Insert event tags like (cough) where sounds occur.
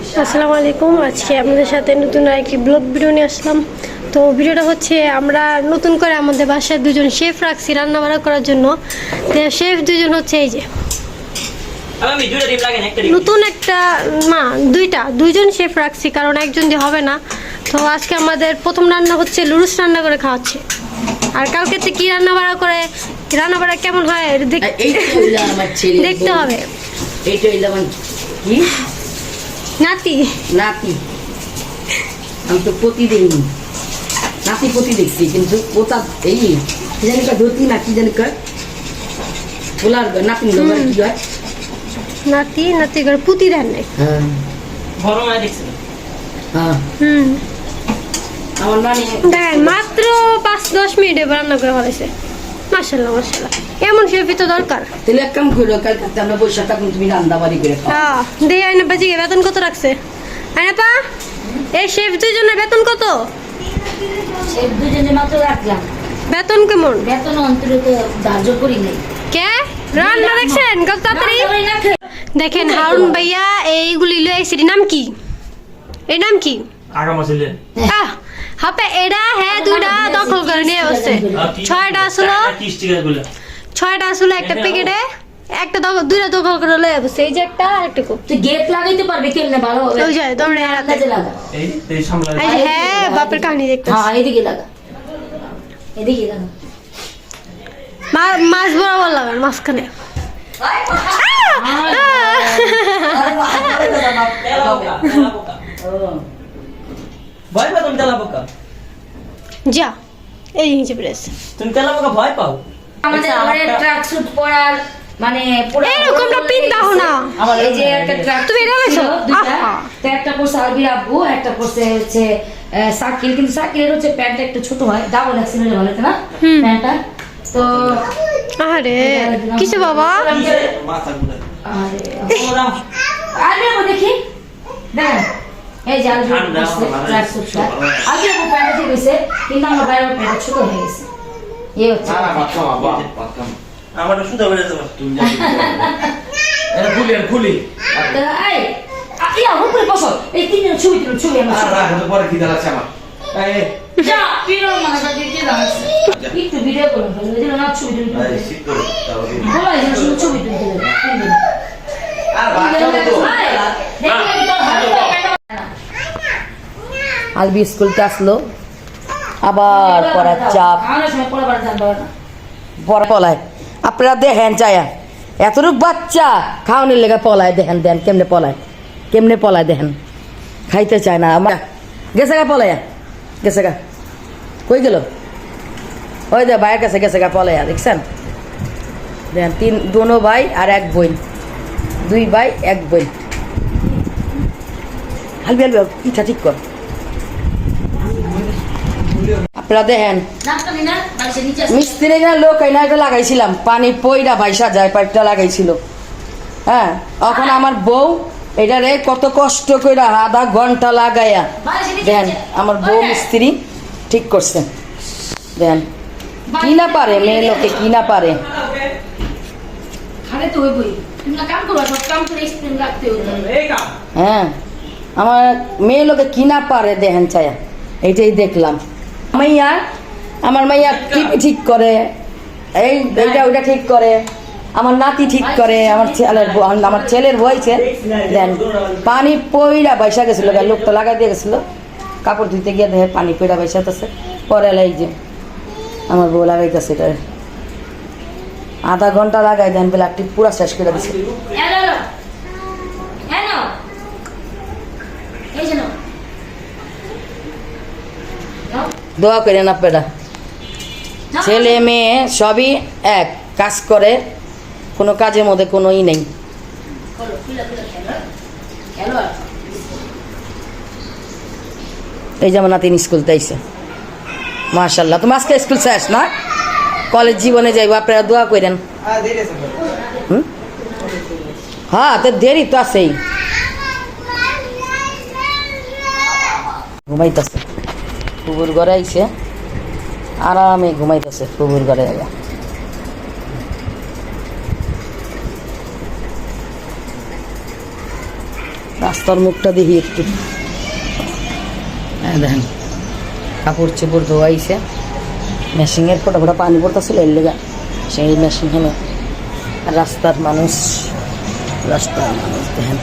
আসসালামু আলাইকুম। আজকে আপনাদের সাথে নতুন একটি ব্লগ ভিডিও নিয়ে আসলাম। তো ভিডিওটা হচ্ছে আমরা নতুন করে আমাদের বাসায় দুজন শেফ রাখছি রান্না বান্না করার জন্য। তো শেফ দুজন হচ্ছে এই যে। নতুন একটা না দুইটা দুইজন শেফ রাখছি কারণ একজন দিয়ে হবে না। তো আজকে আমাদের প্রথম রান্না হচ্ছে লুরুস রান্না করে খাওয়াচ্ছে। আর কালকে তো কি রান্না বাড়া করে রান্না বাড়া কেমন হয় দেখতে হবে। এইটা কি? নাতি। নাতি। আমি তো পতি দেখিনি নাতি পতি দেখছি কিন্তু পোতা এই কি জানি কয় ধুতি না কি জানি কয়? পোলার নাতি লোকের কি হয় নাতি নাতি করে পুতি দেন নাই। হ্যাঁ। বড় মাছ দেখছি। হ্যাঁ। হুম। আমার নানি মাত্র পাঁচ দশ মিনিটে রান্না করে ফেলেছে মাসাল্লাহ মাসাল্লাহ এমন শেফি তো দরকার? তাহলে এক কাম করো কালকে আমরা থাকুন তুমি রান্না বাড়ি করে খাও। হ্যাঁ দিয়ে আইনা বাজিকে বেতন কত রাখছে? আইনা পা এই শেফ দুইজনের বেতন কত? দুজনে মাত্র রাখলাম। বেতন কেমন? বেতন অন্তরিত ধার্য করি নাই। কে? রান্না দেখছেন? কত তাড়াতাড়ি? দেখেন হারুন ভাইয়া এইগুলি লয়ে আইছি। এটির নাম কি? এর নাম কি? আগা মাছিলে আহ হাপে এডা হ্যাঁ দুইটা দখল করে নিয়ে বসছে। ছয়টা আসলো। ছয়টা আসলো একটা প্যাকেটে একটা দখল দুইটা দখল করে লয়ে বসছে। এই যে একটা আর একটা তুই গেট লাগাইতে পারবি কেমনে? ভালো হবে। ওই যে দৌড়ে কাজে লাগা। এই এই সামলা হ্যাঁ বাপের কাহিনী দেখতে হ্যাঁ এদিকে লাগা। এদিকে লাগা। মাছ বরাবর লাগান মাঝখানে। (laughs) ভয় পাও তুমি তেলা পোকা? যা এই নিচে প্রেস তুমি তেলা পোকা ভয় পাও? আমাদের ঘরে ট্রাক স্যুট পরার মানে পরা- এরকমটা পিন্তাহ না। আমার এই যে একটা ট্রাক তুমি এটা এনেছো? তো একটা পরছে আলবির আব্বু একটা পরছে হচ্ছে সাকিল কিন্তু সাকিলের হচ্ছে প্যান্টটা একটু ছোট হয় ডাবল অ্যাক্সিলের ভালো না হুম। প্যান্টটা? তো আরে কিসে বাবা? আরে আব্বু দেখি। দেখেন এই যে আলবির আব্বু ঠান্ডা, পরছে ভালো ট্রাক লাগছে। স্যুটটা আলবির আব্বু প্যান্টটা ঠিক হয়েছে কিন্তু আমার বাইরের প্যান্টটা ছোট হয়ে গেছে। এই হচ্ছে। আমার শুধু বেড়ে যাবে। এটা খুলি আর খুলি এই ইয়া হুট বসো। এই তিনজন ছবি তুলো ছবি আমার ছবি। যা পিরো মানে কাছে কি দাঁড়াচ্ছে একটু ভিডিও করুন না ছবি তুলতে দেবে তিনজন। এই, দেখি একটু ভালো করে প্যান্টটা আলবি স্কুলতে আসলো। আবার পড়ার চাপ। পড়া পলায়। আপনারা দেখেন চায়া। এতটুক বাচ্চা খাওয়ানোর লেগে পলায়। দেখেন দেন কেমনে পলায়। কেমনে পলায়, দেখেন। খাইতে চায় না। আমার গেছে গা পলায়া। গেছে গা। কই গেল? ওই দে ভাইয়ের কাছে গেছে গা পলায়া, দেখছেন? দেখেন, তিন, দোনো ভাই আর এক বোন। দুই ভাই, এক বোন। হালবি হালবি, পিঠা ঠিক কর। আপনারা দেখেন। মিস্ত্রি না লোক এনে একটা লাগাইছিলাম। পানি পইরা ভাইসা যায় পাইপটা লাগাইছিল। হ্যাঁ এখন আমার বউ এটা রে কত কষ্ট করে আধা ঘণ্টা লাগাইয়া দেন আমার বউ মিস্ত্রি ঠিক করছে। দেন কি না পারে মেয়ে লোকে কি না পারে? খালে তো হইবই। তুমি না কাম করো সব কাম করে এক্সপিরিয়েন্স রাখতে হবে এই কাম। হ্যাঁ আমার মেয়ে লোকে কি না পারে দেখেন চায়া এইটাই দেখলাম। মাইয়া আমার মাইয়া টিপি ঠিক করে? এই এইটা ওইটা ঠিক করে। আমার নাতি ঠিক করে। আমার ছেলের আমার ছেলের বইছে দেন পানি পইরা বাইসা গেছিল গা, লোকটা লাগাই দিয়ে গেছিল। কাপড় ধুইতে গিয়ে দেখে পানি পইরা বাইসাতেছে পরে এই যে আমার বউ লাগাইতেছে এটা। আধা ঘণ্টা লাগাই দেন ব্লাডটি পুরা শেষ করে দিছে। দোয়া করেন আপনারা। ছেলে মেয়ে সবই এক। কাজ করে কোনো কাজের মধ্যে কোনো ই নেই। আর। এই যেমন নাতিন স্কুল তাইছে মার্শাল্লাহ তুমি আজকে স্কুল শেষ না? কলেজ জীবনে যাইব আপনারা দোয়া করেন। হুম? হ্যাঁ তো দেরি তো আছেই। ঘুমাইতেছে। কুকুর ঘরে আইছে। আরামে ঘুমাইতেছে কুকুর ঘরে আইয়া। রাস্তার মুখটা দেখি একটু। হ্যাঁ দেখেন, কাপড় চোপড় ধোয়াইছে মেশিনের ফোটা ফোটা পানি পড়তেছিল এর লেগা। সেই মেশিন রাস্তার মানুষ রাস্তার মানুষ, দেখেন।